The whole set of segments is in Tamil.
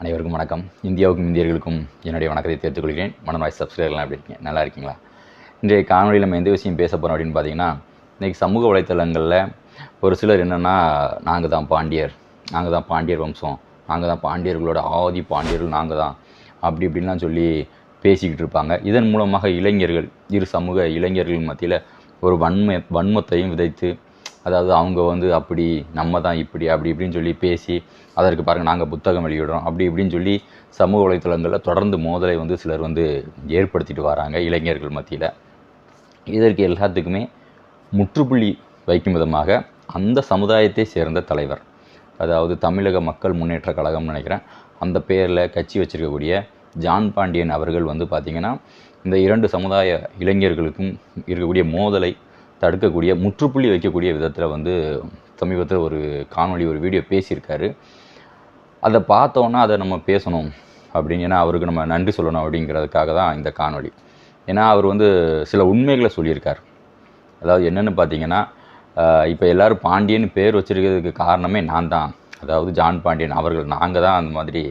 அனைவருக்கும் வணக்கம். இந்தியாவுக்கும் இந்தியர்களுக்கும் என்னுடைய வணக்கத்தை தெரிவித்துக்கொள்கிறேன் மனநாய் சப்ஸ்கிரைபர்லாம் எப்படி இருக்கீங்க? நல்லா இருக்கீங்களா? இன்றைய காணொலியில் நம்ம எந்த விஷயம் பேச போகிறோம் அப்படின்னு பார்த்தீங்கன்னா இன்றைக்கி சமூக வலைத்தளங்களில் ஒரு சிலர் என்னென்னா நாங்கள் தான் பாண்டியர் நாங்கள் தான் பாண்டியர் வம்சம் நாங்கள் தான் பாண்டியர்களோட ஆதி பாண்டியர்கள் நாங்கள் தான் அப்படி இப்படின்லாம் சொல்லி பேசிக்கிட்டு இருப்பாங்க. இதன் மூலமாக இளைஞர்கள் இரு சமூக இளைஞர்கள் மத்தியில் ஒரு வன்மை வன்மத்தையும் விதைத்து அதாவது அவங்க வந்து அப்படி நம்ம தான் இப்படி அப்படி இப்படின்னு சொல்லி பேசி அதற்கு பாருங்கள் நாங்கள் புத்தகம் வெளியிடுறோம் அப்படி இப்படின்னு சொல்லி சமூக வலைத்தளங்களில் தொடர்ந்து மோதலை வந்து சிலர் வந்து ஏற்படுத்திட்டு வராங்க இளைஞர்கள் மத்தியில். இதற்கு எல்லாத்துக்குமே முற்றுப்புள்ளி வைக்கும் விதமாக அந்த சமுதாயத்தை சேர்ந்த தலைவர் அதாவது தமிழக மக்கள் முன்னேற்ற கழகம்னு நினைக்கிறேன் அந்த பேரில் கட்சி வச்சிருக்கக்கூடிய ஜான் பாண்டியன் அவர்கள் வந்து பார்த்திங்கன்னா இந்த இரண்டு சமுதாய இளைஞர்களுக்கும் இருக்கக்கூடிய மோதலை தடுக்கக்கூடிய முற்றுப்புள்ளி வைக்கக்கூடிய விதத்தில் வந்து சமீபத்தில் ஒரு காணொலி ஒரு வீடியோ பேசியிருக்காரு. அதை பார்த்தோன்னா அதை நம்ம பேசணும் அப்படின்னு ஏன்னா அவருக்கு நம்ம நன்றி சொல்லணும் அப்படிங்கிறதுக்காக தான் இந்த காணொலி ஏன்னா அவர் வந்து சில உண்மைகளை சொல்லியிருக்கார். அதாவது என்னென்னு பார்த்தீங்கன்னா இப்போ எல்லோரும் பாண்டியன் பேர் வச்சிருக்கிறதுக்கு காரணமே நான் தான். அதாவது ஜான் பாண்டியன் அவர்கள் நாங்கள் தான் அந்த மாதிரி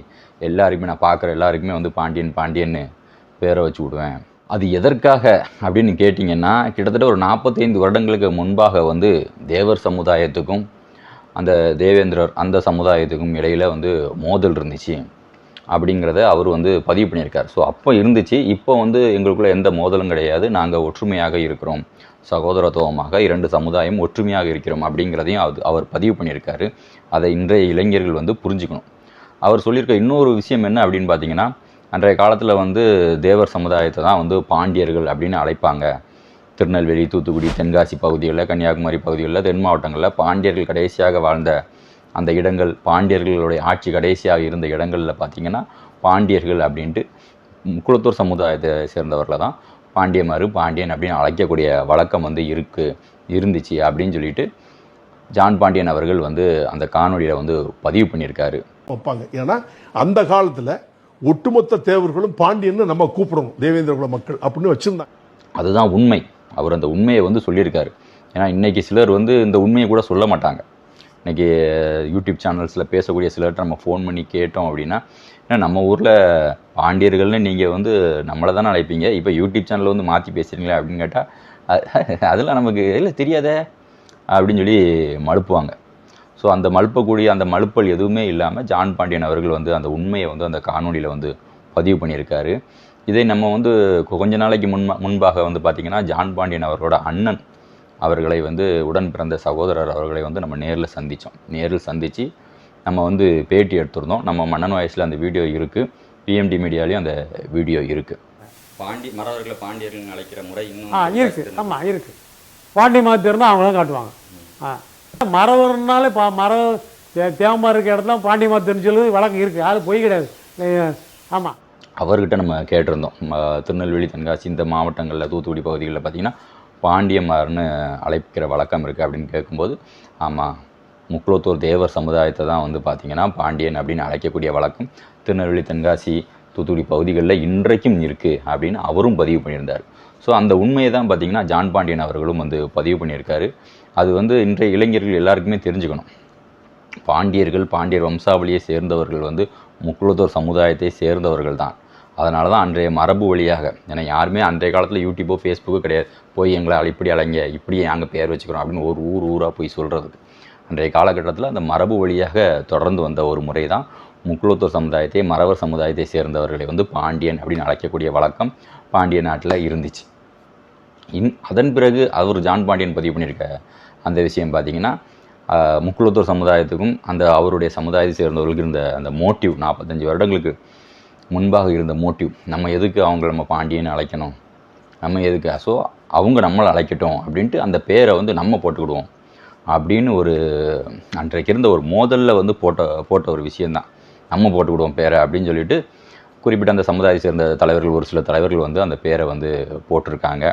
எல்லாருக்குமே நான் பார்க்குற எல்லாருக்குமே வந்து பாண்டியன் பாண்டியன்னு பேரை வச்சு விடுவேன். அது எதற்காக அப்படின்னு கேட்டிங்கன்னா கிட்டத்தட்ட ஒரு நாற்பத்தைந்து வருடங்களுக்கு முன்பாக வந்து தேவர் சமுதாயத்துக்கும் அந்த தேவேந்திரர் அந்த சமுதாயத்துக்கும் இடையில் வந்து மோதல் இருந்துச்சு அப்படிங்கிறத அவர் வந்து பதிவு பண்ணியிருக்கார். ஸோ அப்போ இருந்துச்சு இப்போ வந்து எங்களுக்குள்ளே எந்த மோதலும் கிடையாது. நாங்கள் ஒற்றுமையாக இருக்கிறோம். சகோதரத்துவமாக இரண்டு சமுதாயம் ஒற்றுமையாக இருக்கிறோம் அப்படிங்கிறதையும் அது அவர் பதிவு பண்ணியிருக்காரு. அதை இன்றைய இளைஞர்கள் வந்து புரிஞ்சுக்கணும். அவர் சொல்லியிருக்க இன்னொரு விஷயம் என்ன அப்படின்னு பார்த்தீங்கன்னா அன்றைய காலத்தில் வந்து தேவர் சமுதாயத்தை தான் வந்து பாண்டியர்கள் அப்படின்னு அழைப்பாங்க. திருநெல்வேலி தூத்துக்குடி தென்காசி பகுதிகளில் கன்னியாகுமரி பகுதிகளில் தென் மாவட்டங்களில் பாண்டியர்கள் கடைசியாக வாழ்ந்த அந்த இடங்கள் பாண்டியர்களுடைய ஆட்சி கடைசியாக இருந்த இடங்களில் பார்த்திங்கன்னா பாண்டியர்கள் அப்படின்ட்டு குளத்தூர் சமுதாயத்தை சேர்ந்தவர்களை தான் பாண்டியமாறு பாண்டியன் அப்படின்னு அழைக்கக்கூடிய வழக்கம் வந்து இருக்குது இருந்துச்சு அப்படின்னு சொல்லிட்டு ஜான் பாண்டியன் அவர்கள் வந்து அந்த காணொலியில் வந்து பதிவு பண்ணியிருக்காரு. வைப்பாங்க. ஏன்னா அந்த காலத்தில் ஒட்டுமொத்த தேவர்களும் பாண்டியன்னு நம்ம கூப்பிடணும் தேவேந்திர குல மக்கள் அப்படின்னு வச்சுருந்தாங்க அதுதான் உண்மை. அவர் அந்த உண்மையை வந்து சொல்லியிருக்காரு. ஏன்னா இன்றைக்கி சிலர் வந்து இந்த உண்மையை கூட சொல்ல மாட்டாங்க. இன்றைக்கி யூடியூப் சேனல்ஸில் பேசக்கூடிய சிலர்கிட்ட நம்ம ஃபோன் பண்ணி கேட்டோம் அப்படின்னா ஏன்னா நம்ம ஊரில் பாண்டியர்கள்னு நீங்கள் வந்து நம்மளை தானே அழைப்பீங்க. இப்போ யூடியூப் சேனலில் வந்து மாற்றி பேசுகிறீங்களா அப்படின்னு கேட்டால் அதெல்லாம் நமக்கு இல்லை தெரியாதே அப்படின்னு சொல்லி மழுப்புவாங்க ஸோ அந்த மழுப்பக்கூடிய அந்த மழுப்பல் எதுவுமே இல்லாமல் ஜான் பாண்டியன் அவர்கள் வந்து அந்த உண்மையை வந்து அந்த காணொலியில் வந்து பதிவு பண்ணியிருக்காரு. இதை நம்ம வந்து கொஞ்ச நாளைக்கு முன்பா முன்பாக வந்து பார்த்திங்கன்னா ஜான் பாண்டியன் அவர்களோட அண்ணன் அவர்களை வந்து உடன் பிறந்த சகோதரர் அவர்களை வந்து நம்ம நேரில் சந்தித்தோம் நேரில் சந்தித்து நம்ம வந்து பேட்டி எடுத்திருந்தோம். நம்ம மன்னன் வயசில் அந்த வீடியோ இருக்குது பிஎம்டி மீடியாலையும் அந்த வீடியோ இருக்குது பாண்டி மறவர்களை பாண்டியர்கள் அழைக்கிற முறை ஆ இருக்குது ஆமாம் இருக்குது பாண்டி மாத்தி இருந்தால் அவங்க தான் காட்டுவாங்க. ஆ. மரவர்னாலே பா மர தே- தேவமா இருக்க இடத்துல பாண்டி சொல்லுவது சொல்லி வழக்கம் இருக்குது அது போய் கிடையாது. ஆமாம் அவர்கிட்ட நம்ம கேட்டிருந்தோம். திருநெல்வேலி தென்காசி இந்த மாவட்டங்களில் தூத்துக்குடி பகுதிகளில் பார்த்திங்கன்னா பாண்டியமார்னு அழைக்கிற வழக்கம் இருக்குது அப்படின்னு கேட்கும்போது ஆமாம் முக்குளத்தூர் தேவர் சமுதாயத்தை தான் வந்து பார்த்திங்கன்னா பாண்டியன் அப்படின்னு அழைக்கக்கூடிய வழக்கம் திருநெல்வேலி தென்காசி தூத்துக்குடி பகுதிகளில் இன்றைக்கும் இருக்குது அப்படின்னு அவரும் பதிவு பண்ணியிருந்தார். ஸோ அந்த உண்மையை தான் பார்த்திங்கன்னா ஜான் பாண்டியன் அவர்களும் வந்து பதிவு பண்ணியிருக்காரு. அது வந்து இன்றைய இளைஞர்கள் எல்லாருக்குமே தெரிஞ்சுக்கணும். பாண்டியர்கள் பாண்டியர் வம்சாவளியை சேர்ந்தவர்கள் வந்து முக்குளத்தூர் சமுதாயத்தை சேர்ந்தவர்கள் தான். அதனால தான் அன்றைய மரபு வழியாக ஏன்னா யாருமே அன்றைய காலத்தில் யூடியூப்போ ஃபேஸ்புக்கோ கிடையாது. போய் எங்களை இப்படி அலைங்க இப்படியே நாங்கள் பேர் வச்சுக்கிறோம் அப்படின்னு ஒரு ஊர் ஊராக போய் சொல்கிறது அன்றைய காலகட்டத்தில் அந்த மரபு வழியாக தொடர்ந்து வந்த ஒரு முறை தான். முக்குளத்தூர் சமுதாயத்தை மறவர் சமுதாயத்தை சேர்ந்தவர்களை வந்து பாண்டியன் அப்படின்னு அழைக்கக்கூடிய வழக்கம் பாண்டிய நாட்டில் இருந்துச்சு. இன் அதன் பிறகு அவர் ஜான் பாண்டியன் பதிவு பண்ணியிருக்க அந்த விஷயம் பார்த்தீங்கன்னா ஆஹ், முக்குளத்தூர் சமுதாயத்துக்கும் அந்த அவருடைய சமுதாயத்தை சேர்ந்தவர்களுக்கு இருந்த அந்த மோட்டிவ் நாற்பத்தஞ்சு வருடங்களுக்கு முன்பாக இருந்த மோட்டிவ் நம்ம எதுக்கு அவங்கள நம்ம பாண்டியன்னு அழைக்கணும்? நம்ம எதுக்கு? ஸோ அவங்க நம்மளை அழைக்கட்டும் அப்படின்ட்டு அந்த பேரை வந்து நம்ம போட்டுக்கிடுவோம். அப்படின்னு ஒரு அன்றைக்கு இருந்த ஒரு மோதலில் வந்து போட்ட போட்ட ஒரு விஷயந்தான் நம்ம போட்டுக்கிடுவோம் பேரை அப்படின்னு சொல்லிட்டு குறிப்பிட்ட அந்த சமுதாயத்தை சேர்ந்த தலைவர்கள் ஒரு சில தலைவர்கள் வந்து அந்த பேரை வந்து போட்டிருக்காங்க.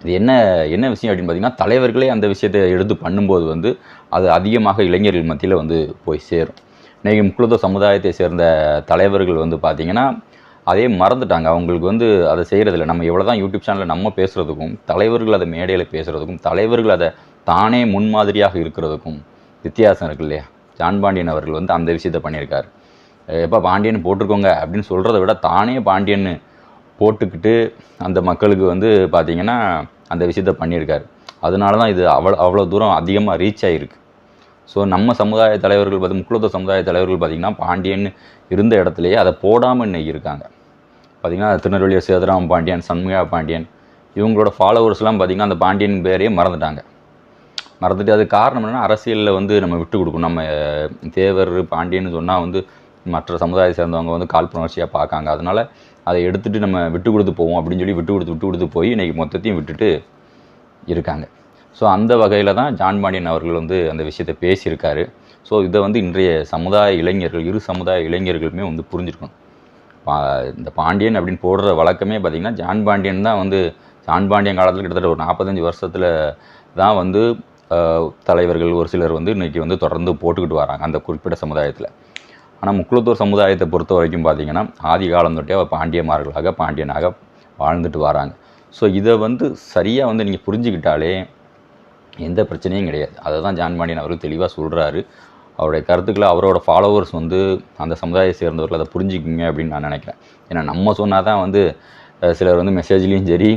இது என்ன என்ன விஷயம் அப்படின்னு பார்த்தீங்கன்னா தலைவர்களே அந்த விஷயத்தை எடுத்து பண்ணும்போது வந்து அது அதிகமாக இளைஞர்கள் மத்தியில் வந்து போய் சேரும். இன்றைக்கி முக்குளத்தூர் சமுதாயத்தை சேர்ந்த தலைவர்கள் வந்து பார்த்திங்கன்னா அதே மறந்துட்டாங்க. அவங்களுக்கு வந்து அதை செய்கிறதில்ல நம்ம எவ்வளோ தான் யூடியூப் சேனலில் நம்ம பேசுகிறதுக்கும் தலைவர்கள் அதை மேடையில் பேசுகிறதுக்கும் தலைவர்கள் அதை தானே முன்மாதிரியாக இருக்கிறதுக்கும் வித்தியாசம் இருக்கு இல்லையா? ஜான் பாண்டியன் அவர்கள் வந்து அந்த விஷயத்தை பண்ணியிருக்கார். எப்போ பாண்டியன் போட்டிருக்கோங்க. அப்படின்னு சொல்கிறத விட தானே பாண்டியன்னு போட்டுக்கிட்டு அந்த மக்களுக்கு வந்து பார்த்திங்கன்னா அந்த விஷயத்த பண்ணியிருக்காரு. அதனால தான் இது அவ்வளோ அவ்வளோ தூரம் அதிகமாக ரீச் ஆகிருக்கு ஸோ நம்ம சமுதாய தலைவர்கள் பார்த்து முக்குளத்த சமுதாய தலைவர்கள் பார்த்திங்கன்னா பாண்டியன் இருந்த இடத்துலையே அதை போடாமல் இன்னைக்கு இருக்காங்க. பார்த்திங்கன்னா திருநெல்வேலியர் சேதராம பாண்டியன் சண்முகா பாண்டியன் இவங்களோட ஃபாலோவர்ஸ்லாம் பார்த்திங்கன்னா அந்த பாண்டியன் பேரையே மறந்துட்டாங்க. மறந்துட்டு அது காரணம் என்னென்னா அரசியலில் வந்து நம்ம விட்டு கொடுக்கணும். நம்ம தேவர் பாண்டியன்னு சொன்னால் வந்து மற்ற சமுதாயத்தை சேர்ந்தவங்க வந்து காழ்ப்புணர்ச்சியாக பார்க்காங்க. அதனால் அதை எடுத்துகிட்டு நம்ம விட்டு கொடுத்து போவோம் அப்படின்னு சொல்லி விட்டு கொடுத்து விட்டு கொடுத்து போய் இன்றைக்கி மொத்தத்தையும் விட்டுட்டு இருக்காங்க. ஸோ அந்த வகையில் தான் ஜான் பாண்டியன் அவர்கள் வந்து அந்த விஷயத்தை பேசியிருக்காரு. ஸோ இதை வந்து இன்றைய சமுதாய இளைஞர்கள் இரு சமுதாய இளைஞர்களுமே வந்து புரிஞ்சுருக்கணும். பா இந்த பாண்டியன் அப்படின்னு போடுற வழக்கமே பார்த்திங்கன்னா ஜான் பாண்டியன் தான் வந்து ஜான் பாண்டியன் காலத்தில் கிட்டத்தட்ட ஒரு நாற்பத்தஞ்சு வருஷத்தில் தான் வந்து தலைவர்கள் ஒரு சிலர் வந்து இன்றைக்கி வந்து தொடர்ந்து போட்டுக்கிட்டு வராங்க அந்த குறிப்பிட்ட சமுதாயத்தில். ஆனால் முக்குளத்தூர் சமுதாயத்தை பொறுத்த வரைக்கும் பார்த்தீங்கன்னா ஆதி காலம் தொட்டே அவர் பாண்டியமார்களாக பாண்டியனாக வாழ்ந்துட்டு வராங்க. ஸோ இதை வந்து சரியாக வந்து நீங்கள் புரிஞ்சுக்கிட்டாலே எந்த பிரச்சனையும் கிடையாது. அதை தான் ஜான் பாண்டியன் அவர்கள் தெளிவாக சொல்கிறாரு அவருடைய கருத்துக்களை அவரோட ஃபாலோவர்ஸ் வந்து அந்த சமுதாயத்தை சேர்ந்தவர்கள் அதை புரிஞ்சுக்குங்க அப்படின்னு நான் நினைக்கிறேன். ஏன்னா நம்ம சொன்னால் தான் வந்து சிலர் வந்து மெசேஜ்லேயும் சரி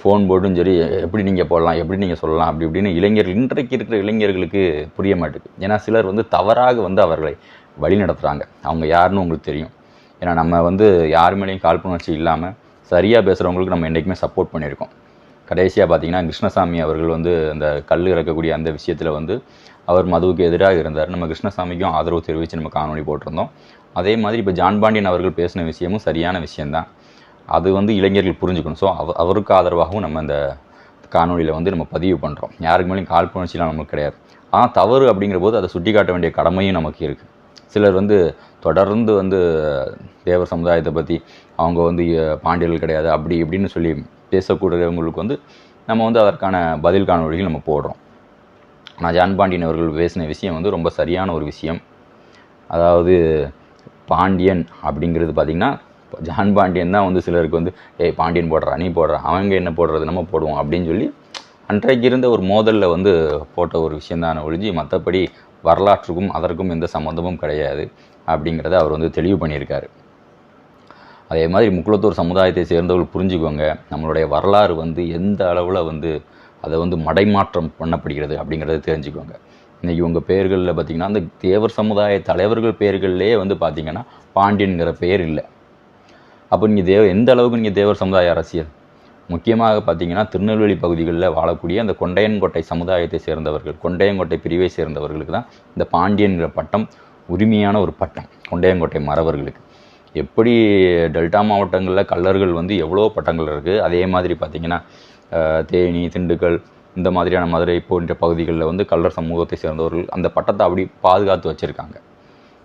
ஃபோன் போட்டும் சரி எப்படி நீங்கள் போடலாம் எப்படி நீங்கள் சொல்லலாம் அப்படி இப்படின்னு இளைஞர்கள் இன்றைக்கு இருக்கிற இளைஞர்களுக்கு புரிய மாட்டேங்குது ஏன்னா சிலர் வந்து தவறாக வந்து அவர்களை வழி நடத்துகிறாங்க அவங்க யாருன்னு உங்களுக்கு தெரியும். ஏன்னா நம்ம வந்து யார் மேலேயும் காழ்ப்புணர்ச்சி இல்லாமல் சரியாக பேசுகிறவங்களுக்கு நம்ம என்றைக்குமே சப்போர்ட் பண்ணியிருக்கோம். கடைசியாக பார்த்தீங்கன்னா கிருஷ்ணசாமி அவர்கள் வந்து அந்த கல் இறக்கக்கூடிய அந்த விஷயத்தில் வந்து அவர் மதுவுக்கு எதிராக இருந்தார். நம்ம கிருஷ்ணசாமிக்கும் ஆதரவு தெரிவித்து நம்ம காணொளி போட்டிருந்தோம். அதே மாதிரி இப்போ ஜான் பாண்டியன் அவர்கள் பேசின விஷயமும் சரியான விஷயம்தான். அது வந்து இளைஞர்கள் புரிஞ்சுக்கணும். ஸோ அவ அவருக்கு ஆதரவாகவும் நம்ம இந்த காணொலியில் வந்து நம்ம பதிவு பண்ணுறோம் யாருக்கு மேலேயும் காழ்ப்புணர்ச்சிலாம் நமக்கு கிடையாது. ஆனால் தவறு அப்படிங்கிற போது அதை சுட்டி காட்ட வேண்டிய கடமையும் நமக்கு இருக்குது சிலர் வந்து தொடர்ந்து வந்து தேவர் சமுதாயத்தை பற்றி அவங்க வந்து பாண்டியர்கள் கிடையாது அப்படி இப்படின்னு சொல்லி பேசக்கூடியவங்களுக்கு வந்து நம்ம வந்து அதற்கான பதில் காணொலிகள் நம்ம போடுறோம். ஆனால் ஜான் பாண்டியன் அவர்கள் பேசின விஷயம் வந்து ரொம்ப சரியான ஒரு விஷயம். அதாவது பாண்டியன் அப்படிங்கிறது பார்த்திங்கன்னா ஜான் பாண்டியன் தான் வந்து சிலருக்கு வந்து ஏய் பாண்டியன் போடுறா நீ போடுற அவங்க என்ன போடுறது நம்ம போடுவோம் அப்படின்னு சொல்லி அன்றைக்கு இருந்த ஒரு மோதலில் வந்து போட்ட ஒரு விஷயந்தான ஒழிஞ்சு மற்றபடி வரலாற்றுக்கும் அதற்கும் எந்த சம்மந்தமும் கிடையாது அப்படிங்கிறத அவர் வந்து தெளிவு பண்ணியிருக்காரு. அதே மாதிரி முக்குளத்தூர் சமுதாயத்தை சேர்ந்தவர்கள் புரிஞ்சுக்கோங்க நம்மளுடைய வரலாறு வந்து எந்த அளவில் வந்து அதை வந்து மடைமாற்றம் பண்ணப்படுகிறது அப்படிங்கிறத தெரிஞ்சுக்கோங்க. இன்றைக்கி உங்கள் பெயர்களில் பார்த்தீங்கன்னா அந்த தேவர் சமுதாய தலைவர்கள் பெயர்கள்லேயே வந்து பார்த்திங்கன்னா பாண்டியன்கிற பெயர் இல்லை. அப்போ நீங்கள் தேவ எந்த அளவுக்கு நீங்கள் தேவர் சமுதாய அரசியல்? முக்கியமாக பார்த்தீங்கன்னா திருநெல்வேலி பகுதிகளில் வாழக்கூடிய அந்த கொண்டையன்கோட்டை சமுதாயத்தை சேர்ந்தவர்கள் கொண்டையங்கோட்டை பிரிவை சேர்ந்தவர்களுக்கு தான் இந்த பாண்டியன்கிற பட்டம் உரிமையான ஒரு பட்டம் கொண்டையங்கோட்டை மறவர்களுக்கு. எப்படி டெல்டா மாவட்டங்களில் கல்லர்கள் வந்து எவ்வளோ பட்டங்கள் இருக்குது அதே மாதிரி பார்த்திங்கன்னா தேனி திண்டுக்கல் இந்த மாதிரியான மதுரை போன்ற பகுதிகளில் வந்து கல்லர் சமூகத்தை சேர்ந்தவர்கள் அந்த பட்டத்தை அப்படி பாதுகாத்து வச்சுருக்காங்க.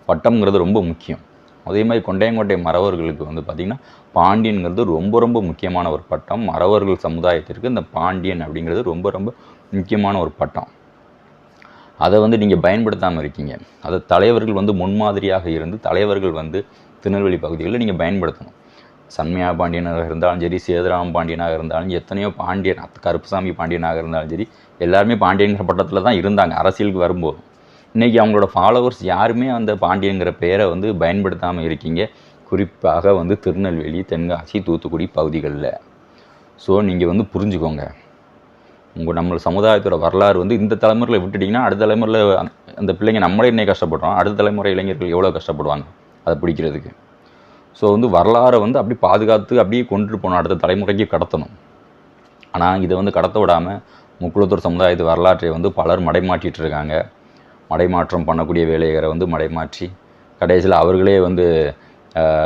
பட்டம்ங்கிறது ரொம்ப முக்கியம். அதே மாதிரி கொண்டையங்கோட்டை மறவர்களுக்கு வந்து பார்த்திங்கன்னா பாண்டியன்கிறது ரொம்ப ரொம்ப முக்கியமான ஒரு பட்டம். மறவர்கள் சமுதாயத்திற்கு இந்த பாண்டியன் அப்படிங்கிறது ரொம்ப ரொம்ப முக்கியமான ஒரு பட்டம். அதை வந்து நீங்கள் பயன்படுத்தாமல் இருக்கீங்க. அதை தலைவர்கள் வந்து முன்மாதிரியாக இருந்து தலைவர்கள் வந்து திருநெல்வேலி பகுதிகளில் நீங்கள் பயன்படுத்தணும். சண்மையா பாண்டியனாக இருந்தாலும் சரி சேதுராம பாண்டியனாக இருந்தாலும் எத்தனையோ பாண்டியன் கருப்புசாமி பாண்டியனாக இருந்தாலும் சரி எல்லாருமே பாண்டியன்கிற பட்டத்தில் தான் இருந்தாங்க. அரசியலுக்கு வரும்போது இன்றைக்கி அவங்களோட ஃபாலோவர்ஸ் யாருமே அந்த பாண்டியங்கிற பெயரை வந்து பயன்படுத்தாமல் இருக்கீங்க. குறிப்பாக வந்து திருநெல்வேலி தென்காசி தூத்துக்குடி பகுதிகளில். ஸோ நீங்கள் வந்து புரிஞ்சுக்கோங்க. உங்கள் நம்ம சமுதாயத்தோட வரலாறு வந்து இந்த தலைமுறையில் விட்டுட்டிங்கன்னா அடுத்த தலைமுறையில் அந்த- பிள்ளைங்க நம்மளே இன்னைக்கு கஷ்டப்படுறோம். அடுத்த தலைமுறை இளைஞர்கள் எவ்வளோ கஷ்டப்படுவாங்க? அதை பிடிக்கிறதுக்கு. ஸோ வந்து வரலாறை வந்து அப்படி பாதுகாத்து அப்படியே கொண்டுட்டு போகணும். அடுத்த தலைமுறைக்கு கடத்தணும். ஆனால் இதை வந்து கடத்த விடாமல் முக்குளத்தூர் சமுதாயத்து வரலாற்றை வந்து பலர் மடைமாற்றிட்டு இருக்காங்க. மடைமாற்றம் பண்ணக்கூடிய வேலைகளை வந்து மடைமாற்றி கடைசியில் அவர்களே வந்து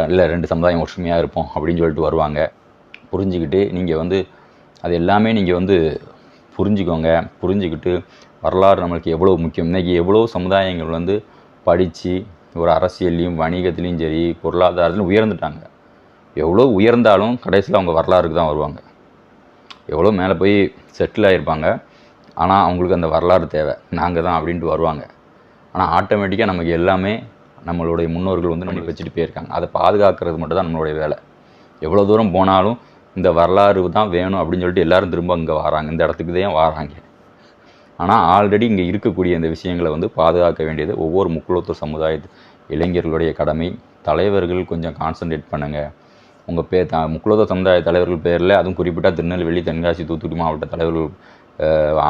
இல்லை ரெண்டு சமுதாயம் ஒற்றுமையாக இருப்போம் அப்படின்னு சொல்லிட்டு வருவாங்க. புரிஞ்சுக்கிட்டு நீங்கள் வந்து அது எல்லாமே நீங்கள் வந்து புரிஞ்சுக்கோங்க. புரிஞ்சுக்கிட்டு வரலாறு நம்மளுக்கு எவ்வளோ முக்கியம். இன்றைக்கி எவ்வளோ சமுதாயங்கள் வந்து படித்து ஒரு அரசியல்லையும் வணிகத்துலேயும் சரி பொருளாதாரத்துலையும் உயர்ந்துட்டாங்க. எவ்வளோ உயர்ந்தாலும் கடைசியில் அவங்க வரலாறுக்கு தான் வருவாங்க. எவ்வளோ மேலே போய் செட்டில் ஆகிருப்பாங்க ஆனால் அவங்களுக்கு அந்த வரலாறு தேவை. நாங்கள் தான் அப்படின்ட்டு வருவாங்க. ஆனால் ஆட்டோமேட்டிக்காக நமக்கு எல்லாமே நம்மளுடைய முன்னோர்கள் வந்து நம்மளுக்கு வச்சுட்டு போயிருக்காங்க. அதை பாதுகாக்கிறது மட்டும் தான் நம்மளுடைய வேலை. எவ்வளோ தூரம் போனாலும் இந்த வரலாறு தான் வேணும் அப்படின்னு சொல்லிட்டு எல்லோரும் திரும்ப இங்கே வராங்க. இந்த இடத்துக்கு தான் வராங்க. ஆனால் ஆல்ரெடி இங்கே இருக்கக்கூடிய இந்த விஷயங்களை வந்து பாதுகாக்க வேண்டியது ஒவ்வொரு முக்குளத்தூர் சமுதாயத்து இளைஞர்களுடைய கடமை. தலைவர்கள் கொஞ்சம் கான்சன்ட்ரேட் பண்ணுங்கள் உங்கள் பேர் த முக்குலத சமுதாய தலைவர்கள் பேரில் அதுவும் குறிப்பிட்ட திருநெல்வேலி தென்காசி தூத்துக்குடி மாவட்ட தலைவர்கள்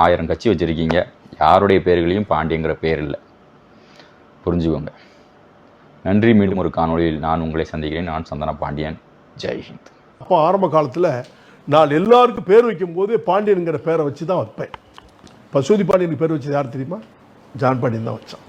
ஆயிரம் கட்சி வச்சுருக்கீங்க. யாருடைய பேர்களையும் பாண்டியங்கிற பேர் இல்லை. புரிஞ்சுக்கோங்க. நன்றி மீண்டும் ஒரு காணொளியில் நான் உங்களை சந்திக்கிறேன். நான் சந்தன பாண்டியன். ஜெய்ஹிந்த் அப்போ ஆரம்ப காலத்தில் நான் எல்லாருக்கும் பேர் வைக்கும்போது பாண்டியனுங்கிற பேரை வச்சு தான் வைப்பேன். பசுதி பாண்டியனுக்கு பேர் வச்சது யார் தெரியுமா? ஜான் பாண்டியன் தான் வச்சான்.